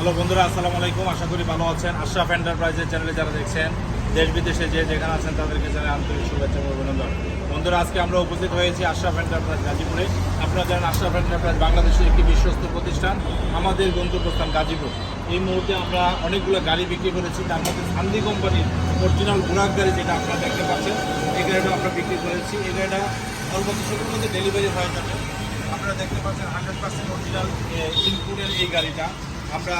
Hello বন্ধুরা, আসসালামু আলাইকুম। আশা করি ভালো আছেন। আশরাফ এন্টারপ্রাইজের চ্যানেলে যারা দেখছেন, দেশ, বিদেশে যে যেখানে আছেন, তাদেরকে জানাই আন্তরিক শুভেচ্ছা অভিনন্দন। বন্ধুরা, আজকে আমরা উপস্থিত হয়েছি আশরাফ এন্টারপ্রাইজ গাজীপুরে। আপনারা জানেন আশরাফ এন্টারপ্রাইজ বাংলাদেশের একটি বিশ্বস্ত প্রতিষ্ঠান, আমাদের গন্তব্যস্থান গাজীপুর। এই মুহূর্তে আমরা অনেকগুলো গাড়ি বিক্রি করেছি। তার মধ্যে সান্দি কোম্পানির অরিজিনাল বুরাক গাড়ি যেটা আপনারা দেখতে পাচ্ছেন, এই গাড়িটা আমরা বিক্রি করেছি। এই গাড়িটা অল্প কিছুক্ষণের মধ্যে ডেলিভারি হয়ে যাবে আপনারা দেখতে পাচ্ছেন হান্ড্রেড পার্সেন্ট অরিজিনাল ইনপুটের এই গাড়িটা। আমরা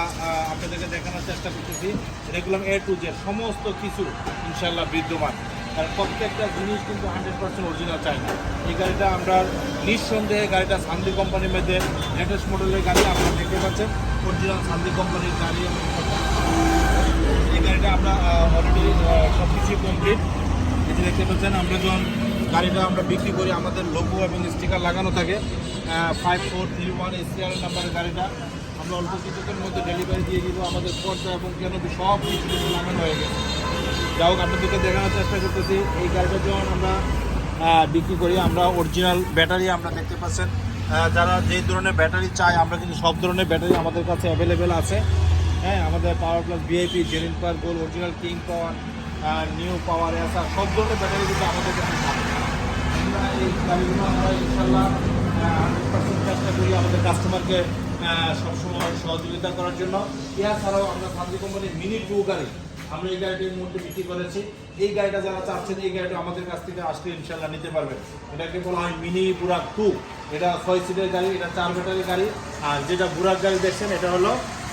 আপনাদেরকে দেখানোর চেষ্টা করতেছি। রেগুলার এ টু জেড সমস্ত কিছু ইনশাল্লাহ বিদ্যমান। কারণ প্রত্যেকটা জিনিস কিন্তু হান্ড্রেড পার্সেন্ট অরিজিনাল চাই না। এই গাড়িটা আমরা নিঃসন্দেহে গাড়িটা সান্দি কোম্পানির মধ্যে লেটেস্ট মডেলের গাড়ি আপনারা দেখতে পাচ্ছেন। অরিজিনাল সান্দি কোম্পানির গাড়ি এই গাড়িটা আমরা অলরেডি সব কিছুই কমপ্লিট যে দেখতে পাচ্ছেন, আমরা যখন গাড়িটা আমরা বিক্রি করি, আমাদের লোগো এবং স্টিকার লাগানো থাকে five four three one ACR নাম্বারের গাড়িটা। আমরা অল্প কিছুক্ষণের মধ্যে ডেলিভারি দিয়ে দিব, আমাদের পর্দা এবং কেন সব কিছু লাগানো হয়ে গেছে। যাই হোক আপনাদেরকে দেখানোর চেষ্টা করতেছি। এই গাড়িটা যখন আমরা বিক্রি করি, আমরা অরিজিনাল ব্যাটারি আমরা দেখতে পাচ্ছেন। যারা যে ধরনের ব্যাটারি চায়, আমরা কিন্তু সব ধরনের ব্যাটারি আমাদের কাছে অ্যাভেলেবেল আছে। হ্যাঁ আমাদের power plus VIP Zerin power গোল original king power new power এসা সব ধরনের ব্যাটারি কিন্তু আমাদের কাছে আমরা এই গাড়িগুলো আমরা ইনশাল্লাহ হান্ড্রেড পার্সেন্ট চেষ্টা করি আমাদের কাস্টমারকে সবসময় সহযোগিতা করার জন্য। এছাড়াও আমরা সান্দি কোম্পানির মিনি টু গাড়ি, আমরা এই গাড়িটি এই মুহূর্তে বিক্রি করেছি। এই গাড়িটা যারা চাচ্ছেন, এই গাড়িটা আমাদের কাছ থেকে আসলে ইনশাল্লাহ নিতে পারবেন। এটাকে বলা হয় মিনি বুরাক টু এটা ছয় সিটের গাড়ি, এটা চার ব্যাটারি গাড়ি। আর যেটা বুরাক গাড়ি দেখছেন, এটা হলো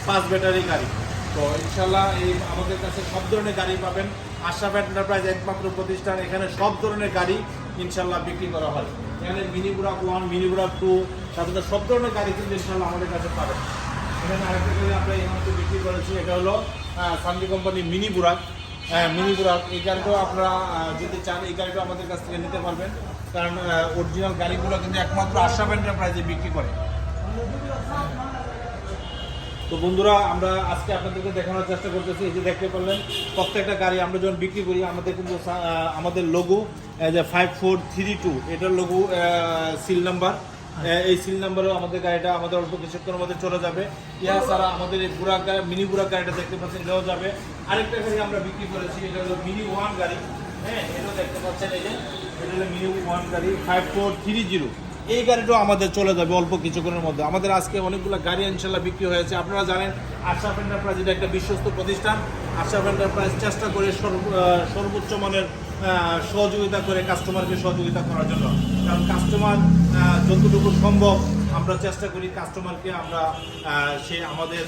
পাঁচ ব্যাটারি গাড়ি। তো ইনশাল্লাহ এই আমাদের কাছে সব ধরনের গাড়ি পাবেন। আশা এন্টারপ্রাইজ একমাত্র প্রতিষ্ঠান, এখানে সব ধরনের গাড়ি ইনশাল্লাহ বিক্রি করা হয়। এখানে mini Burak one mini Burak two সাথে সব ধরনের গাড়ি কিন্তু ইনশাল্লাহ আমাদের কাছে পাবেন এখানে আরেকটা গাড়ি আমরা এই বিক্রি করেছি, এটা হলো সান্দি কোম্পানি মিনি বুরাক হ্যাঁ মিনি বুরাক এই গাড়িটাও আপনারা যদি চান, এই গাড়িটাও আমাদের কাছ থেকে নিতে পারবেন। কারণ অরিজিনাল গাড়িগুলো কিন্তু একমাত্র আশাফ এন্টারপ্রাইজে বিক্রি করে। তো বন্ধুরা, আমরা আজকে আপনাদেরকে দেখানোর চেষ্টা করতেছি। এই যে দেখতে পারলেন, প্রত্যেকটা গাড়ি আমরা যখন বিক্রি করি, আমাদের কিন্তু আমাদের লোগো যে ফাইভ ফোর থ্রি টু এটার লঘু সিল নাম্বার এই সিল নাম্বারও আমাদের গাড়িটা আমাদের অল্প কিছুক্ষণের মধ্যে চলে যাবে। ইয়া ছাড়া আমাদের এই বুড়া গাড়ি মিনি বুড়া গাড়িটা দেখতে পাচ্ছেন, এটাও যাবে। আরেকটা গাড়ি আমরা বিক্রি করেছি, এটা হলো মিনি ওয়ান গাড়ি। হ্যাঁ এটাও দেখতে পাচ্ছেন, এই যে, এটা হলো মিনি ওয়ান গাড়ি ফাইভ ফোর থ্রি জিরো এই গাড়িটাও আমাদের চলে যাবে অল্প কিছুক্ষণের মধ্যে। আমাদের আজকে অনেকগুলো গাড়ি ইনশাল্লাহ বিক্রি হয়েছে। আপনারা জানেন, আশরাফ এন্টারপ্রাইজ এটা একটা বিশ্বস্ত প্রতিষ্ঠান। আশরাফ এন্টারপ্রাইজ চেষ্টা করে সর্বোচ্চ মানের সহযোগিতা করে কাস্টমারকে সহযোগিতা করার জন্য। কারণ কাস্টমার যতটুকু সম্ভব আমরা চেষ্টা করি কাস্টমারকে আমরা সে আমাদের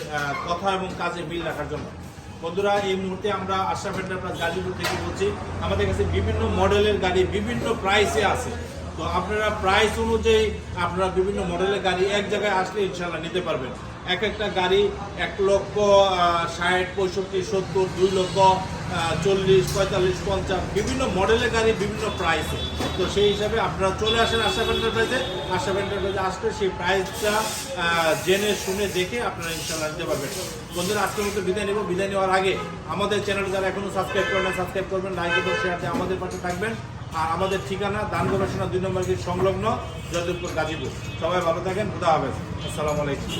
কথা এবং কাজে মিল রাখার জন্য। বন্ধুরা, এই মুহূর্তে আমরা আশরাফ এন্টারপ্রাইজ গাজীপুর থেকে বলছি, আমাদের কাছে বিভিন্ন মডেলের গাড়ি বিভিন্ন প্রাইসে আছে। তো আপনারা প্রাইস অনুযায়ী আপনারা বিভিন্ন মডেলের গাড়ি এক জায়গায় আসলে ইনশাল্লাহ নিতে পারবেন। এক একটা গাড়ি এক লক্ষ ষাট, পঁয়ষট্টি, সত্তর, দুই লক্ষ চল্লিশ, পঁয়তাল্লিশ, পঞ্চাশ বিভিন্ন মডেলের গাড়ি বিভিন্ন প্রাইসে তো সেই হিসাবে আপনারা চলে আসেন আশা এন্টারপ্রাইজে আশা এন্টারপ্রাইজে আসলে সেই প্রাইসটা জেনে শুনে দেখে আপনারা ইনশাল্লাহ নিতে পারবেন। বন্ধুরা, আজকের মতো বিদায় নেব। বিদায় নেওয়ার আগে আমাদের চ্যানেল যারা এখনও সাবস্ক্রাইব করেন সাবস্ক্রাইব করবেন লাইক এবং শেয়ার আমাদের পাশে থাকবেন। আর আমাদের ঠিকানা দান গবেষণা দুই নম্বর সংলগ্ন যদুরপুর গাজীপুর। সবাই ভালো থাকেন, খুদা হাফেজ। আসসালামু আলাইকুম।